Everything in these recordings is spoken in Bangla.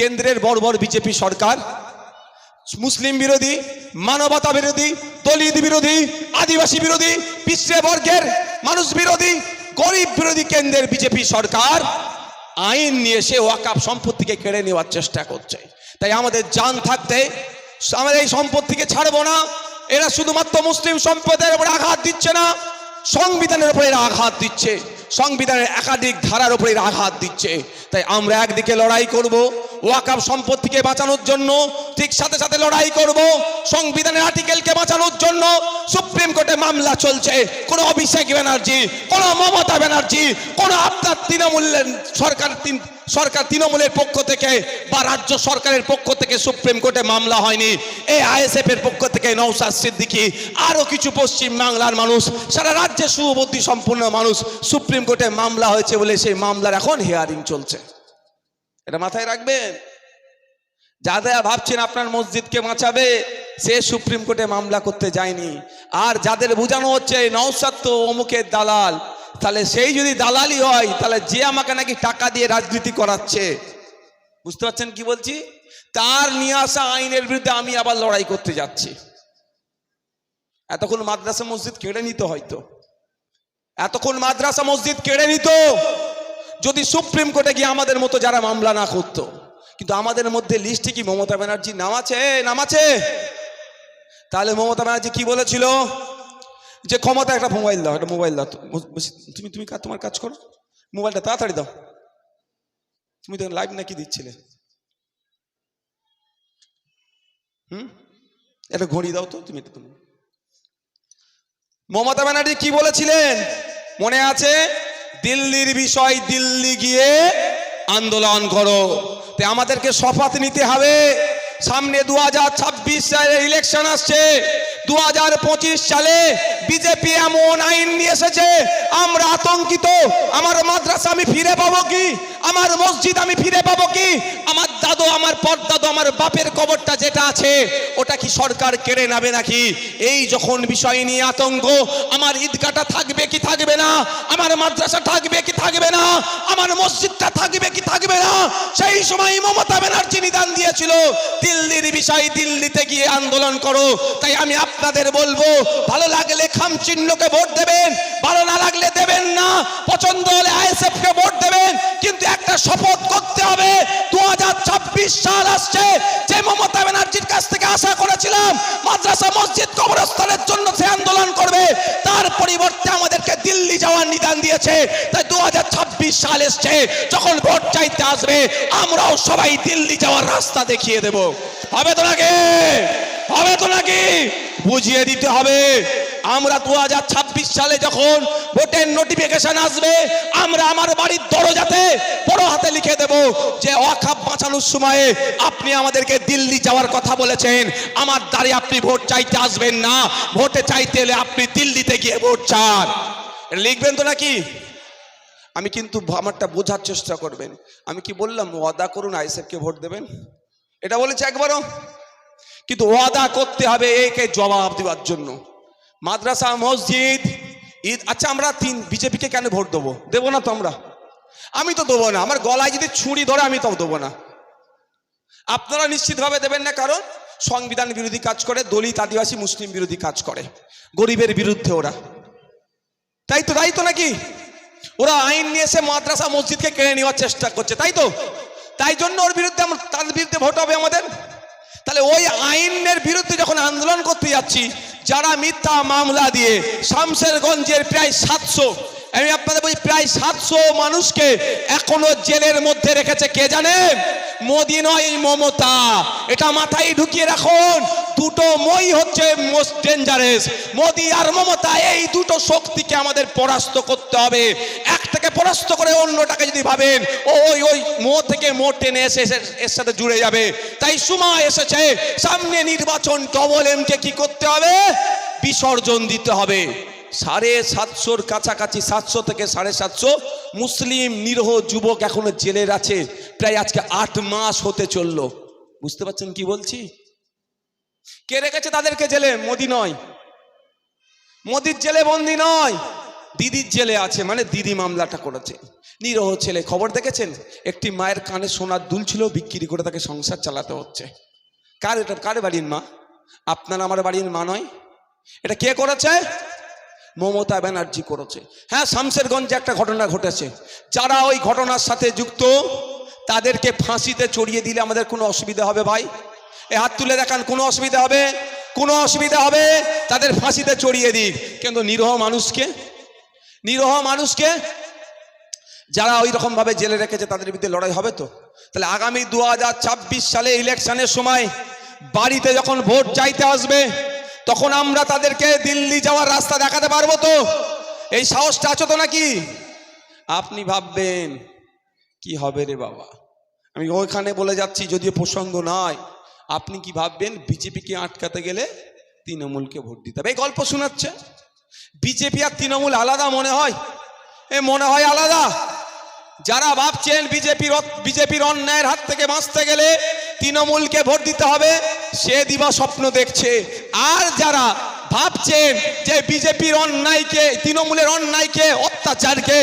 কেন্দ্রের বড় বড় বিজেপি সরকার, মুসলিম বিরোধী, মানবতা বিরোধী, দলিত বিরোধী, আদিবাসী বিরোধী পিছিয়ে বর্গের মানুষ বিরোধী, গরিব বিরোধী কেন্দ্রের বিজেপি সরকার আইন নিয়ে সে ওয়াকাপ সম্পত্তিকে কেড়ে নেওয়ার চেষ্টা করছে। তাই আমাদের জান থাকতে, আমাদের এই সম্পত্তিকে ছাড়বো না। এরা শুধুমাত্র মুসলিম সম্প্রদায়ের উপরে আঘাত দিচ্ছে না, সংবিধানের উপরে এরা আঘাত দিচ্ছে। সংবিধানের একাধিক ধারার উপরে আঘাত দিচ্ছে। তাই আমরা একদিকে লড়াই করব ওয়াকাব সম্পত্তিকে বাঁচানোর জন্য, ঠিক সাথে সাথে লড়াই করব সংবিধানের আর্টিকেলকে বাঁচানোর জন্য। সুপ্রিম কোর্টে মামলা চলছে, কোনো অভিষেক ব্যানার্জি, কোনো মমতা ব্যানার্জি, কোনো আপনার তৃণমূলের সরকার তিন- সরকার তৃণমূলের পক্ষ থেকে বা রাজ্য সরকারের পক্ষ থেকে সুপ্রিম কোর্টে মামলা হয়নি। এই আইএসএফ এর পক্ষ থেকে নৌসাদ সিদ্দিকী, আরও কিছু পশ্চিম বাংলার মানুষ, সারা রাজ্যে সুবুদ্ধি সম্পূর্ণ মানুষ সুপ্রিম কোর্টে মামলা হয়েছে বলে সেই মামলার এখন হিয়ারিং চলছে। এটা মাথায় রাখবেন? যাদের ভাবছেন আপনার মসজিদকে বাঁচাবে, সে সুপ্রিম কোর্টে মামলা করতে যায়নি। আর যাদের বোঝানো হচ্ছে নৌসাদ তো অমুকের দালাল তাহলে সেই যদি দালালি হয়, তাহলে যে আমাকে নাকি টাকা দিয়ে রাজনীতি করাচ্ছে। বুঝতে পারছেন কি বলছি? তার নিয়ে আসা আইনের বিরুদ্ধে আমি আবার লড়াই করতে যাচ্ছি। এতক্ষণ মাদ্রাসা মসজিদ কেড়ে নিত হয়তো। এতক্ষণ মাদ্রাসা মসজিদ কেড়ে নিত। যদি সুপ্রিম কোর্টে গিয়ে আমাদের মতো যারা মামলা না করতো, কিন্তু আমাদের মধ্যে লিস্টে কি মমতা ব্যানার্জি নাম আছে? নাম আছে। তাহলে মমতা ব্যানার্জি কি বলেছিল? যে ক্ষমতা একটা মোবাইল দাও, একটা মোবাইল দাও। তুমি তুমি তোমার কাজ করো। মোবাইলটা তাড়াতাড়ি দাও। তুমি তো লাইভ নাকি দিচ্ছিলে। হুম? একটা ঘড়ি দাও তো, তুমি এটা তুমি মমতা ব্যানার্জি কি বলেছিলেন? মনে আছে? দিল্লির বিষয় দিল্লি গিয়ে আন্দোলন করো। তে আমাদেরকে শপথ নিতে হবে। সামনে দু হাজার ছাব্বিশ সালে ইলেকশন আসছে। দু হাজার পঁচিশ সালে বিজেপি এমন আইন নিয়ে এসেছে, আমরা আতঙ্কিত, আমার মাদ্রাসা আমি ফিরে পাবো কি? আমার মসজিদ আমি ফিরে পাবো কি? আমার দাদু আমার পরদাদু আমার বাপের কবরটা যেটা আছে, ওটা কি সরকার কেড়ে নেবে নাকি? এই যখন বিষয় নিয়ে আতঙ্ক, আমার ঈদগাটা থাকবে কি থাকবে না? আমার মাদ্রাসা থাকবে কি থাকবে না? আমার মসজিদটা থাকবে কি থাকবে না? সেই সময় মমতা ব্যানার্জি নিদান দিয়েছিল, দিল্লির বিষয় দিল্লিতে গিয়ে আন্দোলন করো। তাই আমি আপনাদের বলব, ভালো লাগলে খাম চিহ্নকে ভোট দেবেন, ভালো না লাগলে দেবেন না। পছন্দ হলে আইএসএফ কে ভোট দেবেন, কিন্তু একটা শপথ করতে হবে। দু সাল আসছে, যে মমতা ব্যানার্জির কাছ থেকে আশা করেছিলাম মাদ্রাসা, মসজিদ, কবরস্থানের জন্য সে আন্দোলন করবে, তার পরিবর্তে আমাদেরকে দিল্লি যাওয়ার নিদান দিয়েছে। তাই দু সাল এসছে, যখন ভোট চাইতে আসবে, আমরাও সবাই দিল্লি যাওয়ার রাস্তা দেখিয়ে দেব। হবে তো নাকি? হবে তো নাকি? বুঝিয়ে দিতে হবে। আমরা দু হাজার ছাব্বিশ সালে যখন ভোটের নোটিফিকেশন আসবে, আমরা আমার বাড়ির দরজাতে বড় হাতে লিখে দেব যে, অখাপ বাঁচানোর সময়ে আপনি আমাদেরকে দিল্লি যাওয়ার কথা বলেছেন। আমার দ্বারে আপনি ভোট চাইতে আসবেন না। ভোটে চাইতে এলে আপনি দিল্লিতে গিয়ে ভোট চান। লিখবেন তো নাকি? আমি কিন্তু আমারটা বোঝার চেষ্টা করবেন। আমি কি বললাম, ওয়াদা করুন আইসেফকে ভোট দেবেন? এটা বলেছে একবারও। কিন্তু ওয়াদা করতে হবে, একে জবাব দেওয়ার জন্য। মাদ্রাসা, মসজিদ, ঈদ। আচ্ছা আমরা তিন বিজেপিকে কেন ভোট দেবো? দেবো না তো আমরা? আমি তো দেবো না। আমার গলায় যদি ছুরি ধরে, আমি তো দেবো না। আপনারা নিশ্চিতভাবে দেবেন না, কারণ সংবিধান বিরোধী কাজ করে, দলিত আদিবাসী, মুসলিম বিরোধী কাজ করে। গরিবের বিরুদ্ধে ওরা। তাই তো তাই তো নাকি? ওরা আইন নিয়ে এসে মাদ্রাসা, মসজিদকে কেড়ে নেওয়ার চেষ্টা করছে, তাই তো? তাই জন্য ওর বিরুদ্ধে তার বিরুদ্ধে ভোট হবে আমাদের? তাহলে ওই আইনের বিরুদ্ধে যখন আন্দোলন করতে যাচ্ছি, যারা মিথ্যা মামলা দিয়ে শামসেরগঞ্জের প্রায় সাতশো আমি আপনাদের বলি, প্রায় সাতশো মানুষকে এখনও জেলের মধ্যে রেখেছে, কে জানেন মোদি নয় মমতা। এটা মাথায় ঢুকিয়ে রাখুন, দুটো মই হচ্ছে মোস্ট ডেঞ্জারেস মোদি আর মমতা, এই দুটো শক্তিকে আমাদের পরাস্ত করতে হবে। একটাকে পরাস্ত করে অন্যটাকে যদি ভাবেন, ওই ওই মো থেকে মো টেনে এসে এর সাথে জুড়ে যাবে। তাই সময় এসেছে, সামনে নির্বাচন ডবল এমকে কি করতে হবে? বিসর্জন দিতে হবে। সাড়ে সাতশোর কাছাকাছি, সাতশো থেকে সাড়ে সাতশো মুসলিম নিরহ যুবক এখনও জেলের আছে। প্রায় আজকে আট মাস হতে চলল। বুঝতে পারছেন কি বলছি? কে রেখেছে তাদেরকে জেলে? মোদি নয়। মোদির জেলে বন্দি নয়। দিদির জেলে আছে মানে দিদি মামলাটা করেছে। নিরহ ছেলে, খবর দেখেছেন? একটি মায়ের কানে সোনার দুল ছিল, বিক্রি করে তাকে সংসার চালাতে হচ্ছে। কার এটা? কার বাড়ির মা? আপনার আমার বাড়ির মা নয়? এটা কে করেছে? মমতা ব্যানার্জি করেছে। হ্যাঁ শামসেরগঞ্জে একটা ঘটনা ঘটেছে। যারা ওই ঘটনার সাথে যুক্ত, তাদেরকে ফাঁসিতে চড়িয়ে দিলে আমাদের কোনো অসুবিধা হবে ভাই? এ হাত তুলে দেখান, কোনো অসুবিধা হবে? কোনো অসুবিধা হবে? তাদের ফাঁসিতে চড়িয়ে দিক। কিন্তু নিরহ মানুষকে নিরহ মানুষকে যারা ওই রকমভাবে জেলে রেখেছে, তাদের বিরুদ্ধে লড়াই হবে তো? তাহলে আগামী দু হাজার ছাব্বিশ সালে ইলেকশনের সময় বাড়িতে যখন ভোট চাইতে আসবে তখন আমরা তাদেরকে দিল্লি যাওয়ার রাস্তা দেখাতে পারব তো? এই সাহসটা আছো তো নাকি? আপনি ভাববেন, কি হবে রে বাবা? আমি ওইখানে বলে যাচ্ছি, যদিও প্রসঙ্গ নয় আপনি কি ভাববেন, বিজেপিকে আটকাতে গেলে তৃণমূলকে ভোট দিতে হবে? এই গল্প শোনাচ্ছে। বিজেপি আর তৃণমূল আলাদা মনে হয়? এ মনে হয় আলাদা। যারা ভাবছেন বিজেপির বিজেপির অন্যায়ের হাত থেকে বাঁচতে গেলে তৃণমূলকে ভোট দিতে হবে, সে দিবা স্বপ্ন দেখছে। আর যারা ভাবছেন যে বিজেপির অন্যায়কে, তৃণমূলের অন্যায়কে, অত্যাচারকে,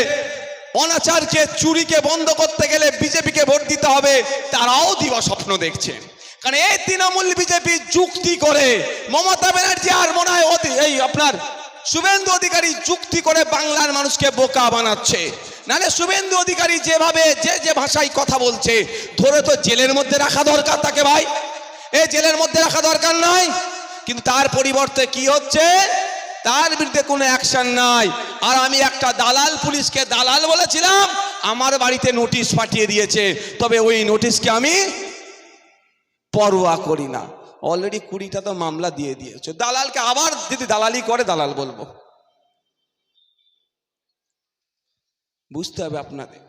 অনাচারকে, চুরিকে বন্ধ করতে গেলে বিজেপিকে ভোট দিতে হবে, তারাও দিবা স্বপ্ন দেখছে। কারণ এই তৃণমূল বিজেপি যুক্তি করে মমতা ব্যানার্জি আর মনে হয় এই আপনার শুভেন্দু অধিকারী যুক্তি করে বাংলার মানুষকে বোকা বানাচ্ছে। নালে শুভেন্দু অধিকারী যেভাবে, যে যে ভাষায় কথা বলছে, ধরে তো জেলের মধ্যে রাখা দরকার তাকে ভাই। এই জেলের মধ্যে রাখা দরকার নয় কিন্তু তার পরিবর্তে কি হচ্ছে? তার বিরুদ্ধে কোনো অ্যাকশন নাই। আর আমি একটা দালাল পুলিশকে দালাল বলেছিলাম, আমার বাড়িতে নোটিশ পাঠিয়ে দিয়েছে। তবে ওই নোটিশকে আমি পরোয়া করি না। অলরেডি কুড়িটা তো মামলা দিয়ে দিয়েছে। দালালকে আবার যদি দালালি করে, দালাল বলব। বুঝতে হবে আপনাদের।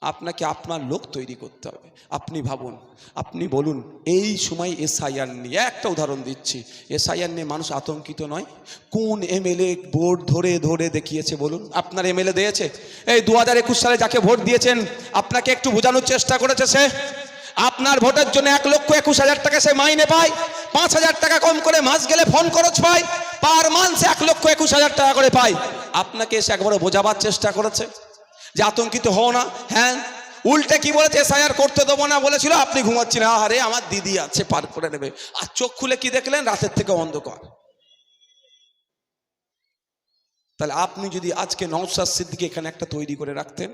আপনাকে আপনার লোক তৈরি করতে হবে। আপনি ভাবুন, আপনি বলুন, এই সময় এসআইআর নিয়ে একটা উদাহরণ দিচ্ছি। এসআইআর নিয়ে মানুষ আতঙ্কিত নয়। কোন এমএলএ ভোট ধরে ধরে দেখিয়েছে বলুন। আপনার এমএলএ দিয়েছে। এই দু হাজার একুশ সালে যাকে ভোট দিয়েছেন, আপনাকে একটু বোঝানোর চেষ্টা করেছে সে? আপনার ভোটের জন্য এক লক্ষ একুশ হাজার টাকা সে মাইনে পায়, পাঁচ হাজার টাকা কম করে মাস গেলে ফোন খরচ পায়, পার মান্থ এক লক্ষ একুশ হাজার টাকা করে পায়। আপনাকে এসে একবারে বোঝাবার চেষ্টা করেছে যে আতঙ্কিত হও না। হ্যাঁ উল্টে কি বলেছে? এসআইআর করতে দেবো না বলেছিল, আপনি ঘুমাচ্ছেন। আরে আমার দিদি আছে, পার করে নেবে। আর চোখ খুলে কি দেখলেন? রাতের থেকে অন্ধকার। তাহলে আপনি যদি আজকে নওসাদ সিদ্দিকি এখানে একটা তৈরি করে রাখতেন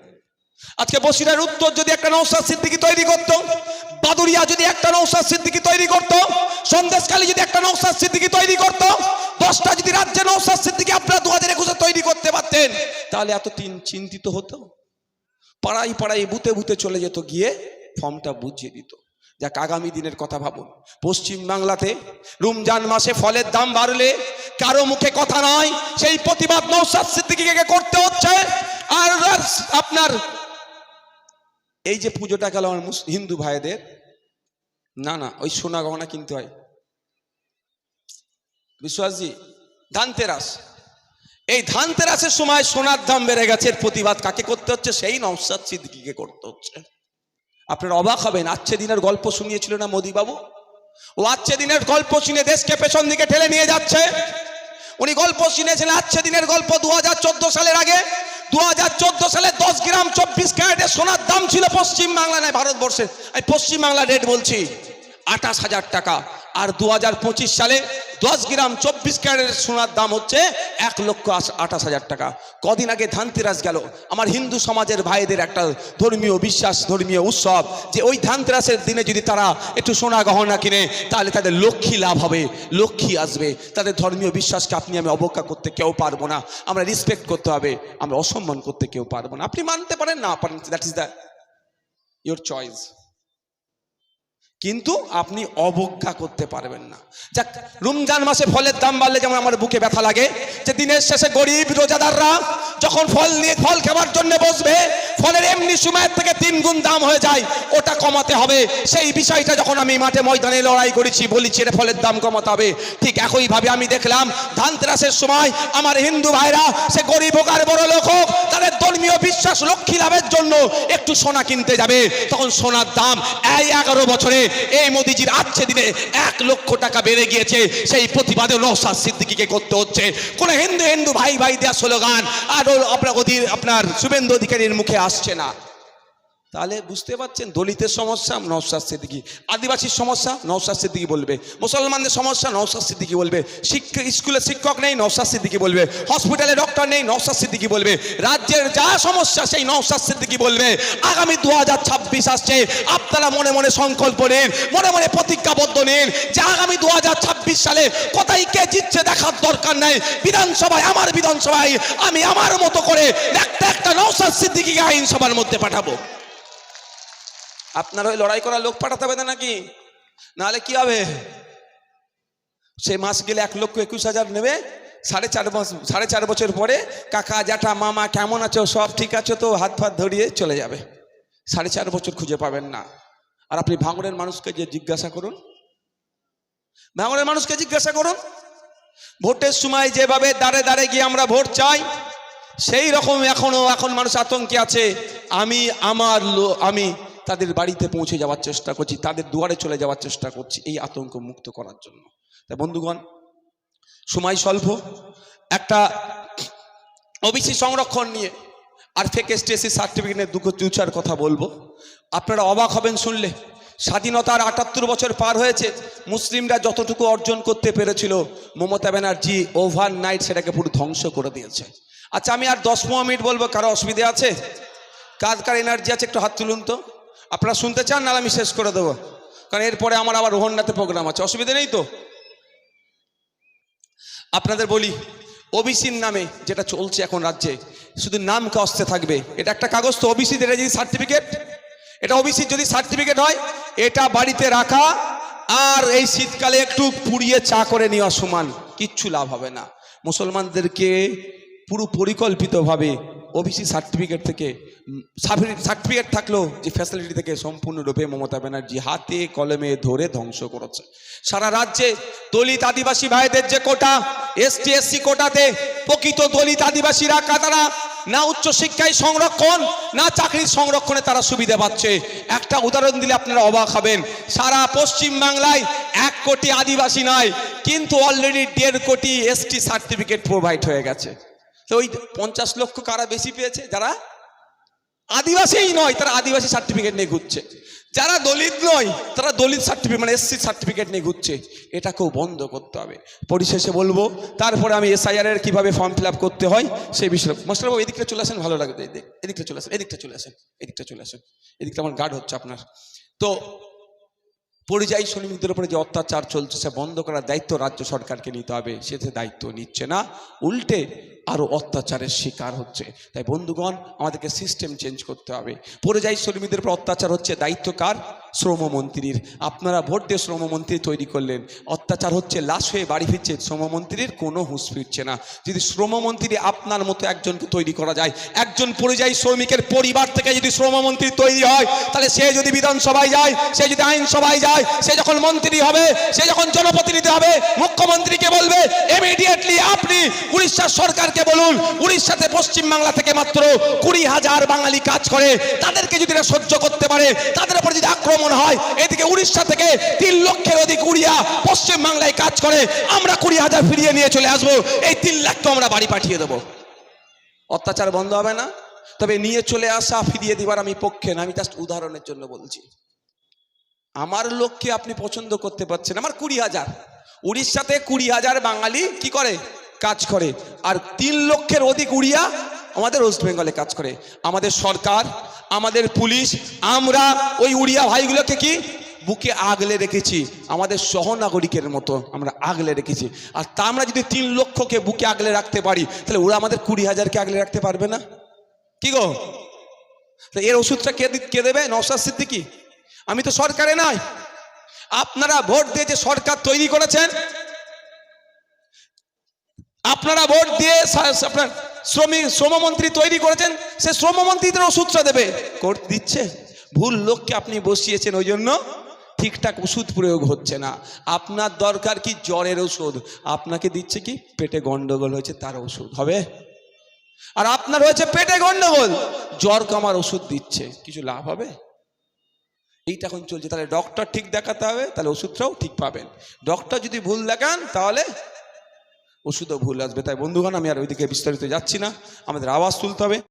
আজকে বসিরার উত্তর যদি একটা নৌসাদ সিদ্দিকি তৈরি করত, বাদুরিয়া যদি একটা নৌসাদ সিদ্দিকি তৈরি করত সন্দেশকালী যদি একটা নৌসাদ সিদ্দিকি তৈরি করত, দশটা যদি রাজ্যে নৌসাদ সিদ্দিকি আপনারা দু হাজার একুশে তৈরি করতে পারতেন, তাহলে এত তিন চিন্তিত হতো। পাড়াই পাড়াই বুতে বুতে চলে যেত, গিয়ে ফর্মটা বুঝিয়ে দিত। যাক, আগামী দিনের কথা ভাবুন। পশ্চিম বাংলাতে রমজান মাসে ফলের দাম বাড়লে কারও মুখে কথা নয়, সেই প্রতিবাদ নৌসাদ সিদ্দিকিকে করতে হচ্ছে। আর আপনার এই যে পুজোটা গেল আমার হিন্দু ভাইদের, না না, ওই সোনা গহনা কিনতে হয়। বিশ্বাসজি ধানতেরাস এই ধানতেরাসের সময় সোনার দাম বেড়ে গেছে প্রতিবাদ কাকে করতে হচ্ছে? সেই নওসাদ সিদ্দিকিকে করতে হচ্ছে। আপনারা অবাক হবেন আচ্ছে দিনের গল্প শুনিয়েছিল না মোদি বাবু ও আচ্ছে দিনের গল্প শুনে দেশকে পেছন দিকে ঠেলে নিয়ে যাচ্ছে। উনি গল্প শুনেছিলেন আচ্ছে দিনের গল্প দু হাজার চোদ্দ সালের আগে। দু হাজার চোদ্দ সালে দশ গ্রাম চব্বিশ ক্যারেটের সোনার দাম ছিল পশ্চিম বাংলা নয় ভারতবর্ষে। আমি পশ্চিম বাংলা রেট বলছি। আঠাশ হাজার টাকা। আর দু হাজার পঁচিশ সালে দশ গ্রাম চব্বিশ ক্যারেটের সোনার দাম হচ্ছে এক লক্ষ আঠাশ হাজার টাকা। কদিন আগে ধানতেরাস গেল। আমার হিন্দু সমাজের ভাইদের একটা ধর্মীয় বিশ্বাস, ধর্মীয় উৎসব যে ওই ধানতেরাসের দিনে যদি তারা একটু সোনা গহনা কিনে, তাহলে তাদের লক্ষ্মী লাভ হবে, লক্ষ্মী আসবে। তাদের ধর্মীয় বিশ্বাসকে আপনি আমি অবজ্ঞা করতে কেউ পারব না। আমরা রিসপেক্ট করতে হবে, আমরা অসম্মান করতে কেউ পারব না। আপনি মানতে পারেন, না পারেন that is the your choice কিন্তু আপনি অবজ্ঞা করতে পারবেন না। যাক, রমজান মাসে ফলের দাম বাড়লে যেমন আমার বুকে ব্যথা লাগে, যে দিনের শেষে গরিব রোজাদাররা যখন ফল নিয়ে, ফল খাবার জন্য বসবে ফলের এমনি সময়ের থেকে তিন গুণ দাম হয়ে যায়, ওটা কমাতে হবে। সেই বিষয়টা যখন আমি মাঠে ময়দানে লড়াই করেছি বলেছি এটা ফলের দাম কমাতে হবে ঠিক একইভাবে আমি দেখলাম, ধানতেরাসের সময় আমার হিন্দু ভাইরা, সে গরিব হোক আর বড় লোক হোক, তাদের ধর্মীয় বিশ্বাস লক্ষ্মী লাভের জন্য একটু সোনা কিনতে যাবে। তখন সোনার দাম এই এগারো বছরে, এই মোদিজির আচ্ছে দিনে এক লক্ষ টাকা বেড়ে গিয়েছে। সেই প্রতিবাদে নৌসাদ সিদ্দিকিকে করতে হচ্ছে। কোন হিন্দু হিন্দু ভাই ভাই দেওয়া স্লোগান, আর আপনার অধীর আপনার শুভেন্দু অধিকারীর মুখে আসছে না। তাহলে বুঝতে পারছেন, দলিতের সমস্যা নৌসাদ সিদ্দিকি। আদিবাসীর সমস্যা নৌসাদ সিদ্দিকি বলবে। মুসলমানদের সমস্যা নৌসাদ সিদ্দিকি বলবে। শিক্ষক স্কুলে শিক্ষক নেই নৌসাদ সিদ্দিকি বলবে। হসপিটালে ডক্টর নেই নৌসাদ সিদ্দিকি বলবে। রাজ্যের যা সমস্যা, সেই নৌসাদ সিদ্দিকি বলবে। আগামী দু হাজার ছাব্বিশ আসছে। আপনারা মনে মনে সংকল্প নিন, মনে মনে প্রতিজ্ঞাবদ্ধ নিন যে আগামী দু হাজার ছাব্বিশ সালে কোথায় কে জিতছে দেখার দরকার নাই। বিধানসভায়, আমার বিধানসভায়, আমি আমার মতো করে একটা একটা নৌসাদ সিদ্দিকিকে আইনসভার মধ্যে পাঠাবো। আপনার ওই লড়াই করার লোক পাঠাতে হবে নাকি? নাহলে কি হবে? সে মাস গেলে এক লক্ষ একুশ হাজার নেবে। সাড়ে চার মাস, সাড়ে চার বছর পরে কাকা, জ্যাঠা, মামা কেমন আছো? সব ঠিক আছে তো? হাত ফাত ধরিয়ে চলে যাবে। সাড়ে চার বছর খুঁজে পাবেন না। আর আপনি ভাঙড়ের মানুষকে যে জিজ্ঞাসা করুন, ভাঙড়ের মানুষকে জিজ্ঞাসা করুন, ভোটের সময় যেভাবে দাঁড়ে দাঁড়ে গিয়ে আমরা ভোট চাই, সেই রকম এখনও, এখন মানুষ আতঙ্কে আছে। আমি, আমার আমি তাদের বাড়িতে পৌঁছে যাওয়ার চেষ্টা করছি, তাদের দুয়ারে চলে যাওয়ার চেষ্টা করছি এই আতঙ্ক মুক্ত করার জন্য। তাই বন্ধুগণ, সময় স্বল্প, একটা ওবিসি সংরক্ষণ নিয়ে আর ফেক এসটিএসসি সার্টিফিকেটের দুঃখ দু চার কথা বলব। আপনারা অবাক হবেন শুনলে, স্বাধীনতার আটাত্তর বছর পার হয়েছে, মুসলিমরা যতটুকু অর্জন করতে পেরেছিল, মমতা ব্যানার্জি ওভার নাইট সেটাকে পুরো ধ্বংস করে দিয়েছে। আচ্ছা আমি আর দশ পনেরো মিনিট বলব, কারও অসুবিধা আছে? কার কার এনার্জি আছে, একটু হাত তুলুন তো। আপনারা শুনতে চান না আমি শেষ করে দেবো। কারণ এরপরে আমার আবার রোহননাথে প্রোগ্রাম আছে। অসুবিধা নেই তো? আপনাদের বলি ওবিসির নামে যেটা চলছে এখন রাজ্যে, শুধু নাম কস্তে থাকবে। এটা একটা কাগজ তো ওবিসির এটা যদি সার্টিফিকেট এটা ওবিসির যদি সার্টিফিকেট হয়, এটা বাড়িতে রাখা, আর এই শীতকালে একটু পুড়িয়ে চা করে নেওয়া সমান, কিচ্ছু লাভ হবে না। মুসলমানদেরকে পুরো পরিকল্পিতভাবে ওবিসি সার্টিফিকেট থেকে সার্টিফিকেট থাকলেও যে ফ্যাসিলিটি থেকে সম্পূর্ণরূপে মমতা ব্যানার্জি হাতে কলমে ধরে ধ্বংস করেছে। সারা রাজ্যে দলিত আদিবাসী ভাইদের যে কোটা, এসটি, এসসি কোটাতে প্রকৃত দলিত আদিবাসীরা কাতারা না উচ্চ শিক্ষায় সংরক্ষণ, না চাকরির সংরক্ষণে তারা সুবিধা পাচ্ছে। একটা উদাহরণ দিলে আপনারা অবাক হবেন। সারা পশ্চিম বাংলায় এক কোটি আদিবাসী নয়, কিন্তু অলরেডি দেড় কোটি এসটি সার্টিফিকেট প্রোভাইড হয়ে গেছে। তো ওই পঞ্চাশ লক্ষ কারা বেশি পেয়েছে? যারা আদিবাসীই নয়, তারা আদিবাসী সার্টিফিকেট নিয়ে ঘুরছে। যারা দলিত নয়, তারা দলিত সার্টিফিকেট মানে এসসি সার্টিফিকেট নিয়ে ঘুরছে। এটাকেও বন্ধ করতে হবে। পরিশেষে বলব, তারপরে আমি এসআইআর এর কীভাবে ফর্ম ফিল করতে হয় সেই বিষয়ে মাস্টারবাবু, এদিকটা চলে আসেন, ভালো লাগবে। এদিক- এদিকটা চলে আসেন, এদিকটা চলে আসেন, এদিকটা চলে আসেন। এদিকটা আমার গার্ড হচ্ছে আপনার। তো পরিযায়ী শ্রমিকদের উপরে যে অত্যাচার চলছে, সে বন্ধ করার দায়িত্ব রাজ্য সরকারকে নিতে হবে। সে দায়িত্ব নিচ্ছে না। উল্টে আরও অত্যাচারের শিকার হচ্ছে। তাই বন্ধুগণ, আমাদেরকে সিস্টেম চেঞ্জ করতে হবে। পরিযায়ী শ্রমিকদের উপর অত্যাচার হচ্ছে, দায়িত্ব কার? শ্রমমন্ত্রীর। আপনারা ভোট দিয়ে শ্রমমন্ত্রী তৈরি করলেন। অত্যাচার হচ্ছে, লাশ হয়ে বাড়ি ফিরছে, শ্রমমন্ত্রীর কোনো হুঁশ ফিরছে না। যদি শ্রমমন্ত্রী আপনার মতো একজনকে তৈরি করা যায়, একজন পরিযায়ী শ্রমিকের পরিবার থেকে যদি শ্রমমন্ত্রী তৈরি হয়, তাহলে সে যদি বিধানসভায় যায়, সে যদি আইনসভায় যায়, সে যখন মন্ত্রী হবে, সে যখন জনপ্রতিনিধি হবে, মুখ্যমন্ত্রীকে বলবে ইমিডিয়েটলি আপনি উড়িষ্যার সরকারকে বলুন, উড়িষ্যাতে পশ্চিম বাংলা থেকে মাত্র কুড়ি হাজার বাঙালি কাজ করে। তাদেরকে যদি সহ্য করতে পারে, তাদের উপর যদি আক্রমণ হয়, এদিকে উড়িষ্যা থেকে তিন লক্ষের অধিক উড়িয়া পশ্চিম বাংলায় কাজ করে। আমরা কুড়ি হাজার ফিরিয়ে নিয়ে চলে আসব। এই তিন লাখকে আমরা বাড়ি পাঠিয়ে দেবো। অত্যাচার বন্ধ হবে না। তবে নিয়ে চলে আসা, ফিরিয়ে দিবার আমি পক্ষে না। আমি জাস্ট উদাহরণের জন্য বলছি। আমার লোককে আপনি পছন্দ করতে পারছেন। আমার কুড়ি হাজার। উড়িষ্যাতে কুড়ি হাজার বাঙালি কি করে? কাজ করে। আর তিন লক্ষের অধিক উড়িয়া আমাদের ওয়েস্ট বেঙ্গলে কাজ করে। আমাদের সরকার, আমাদের পুলিশ, আমরা ওই উড়িয়া ভাইগুলোকে কি? বুকে আগলে রেখেছি। আমাদের সহনাগরিকের মতো আমরা আগলে রেখেছি। আর তা আমরা যদি তিন লক্ষকে বুকে আগলে রাখতে পারি, তাহলে ওরা আমাদের কুড়ি হাজারকে আগলে রাখতে পারবে না? কি গো? এর ওষুধটা কে কে দেবে? নওশাদ সিদ্দিকি? আমি তো সরকারে নাই। আপনারা ভোট দিয়ে যে সরকার তৈরি করেছেন আপনারা ভোট দিয়ে আপনার শ্রমিক, শ্রমমন্ত্রী তৈরি করেছেন, সে শ্রমমন্ত্রীদের ওষুধটা দেবে। দিচ্ছে। ভুল লোককে আপনি বসিয়েছেন ওই জন্য ঠিকঠাক ওষুধ প্রয়োগ হচ্ছে না। আপনার দরকার কি? জ্বরের ওষুধ। আপনাকে দিচ্ছে কি? পেটে গন্ডগোল হয়েছে, তার ওষুধ। হবে? আর আপনার হয়েছে পেটে গন্ডগোল। জ্বর কামার ওষুধ দিচ্ছে। কিছু লাভ হবে? এইটা এখন চলছে। তাহলে ডক্টর ঠিক দেখাতে হবে, তাহলে ওষুধটাও ঠিক পাবেন। ডক্টর যদি ভুল দেখান, তাহলে ওষুধও ভুল আসবে। তাই বন্ধুগণ, আমি আর ওইদিকে বিস্তারিত যাচ্ছি না। আমাদের আওয়াজ তুলতে হবে।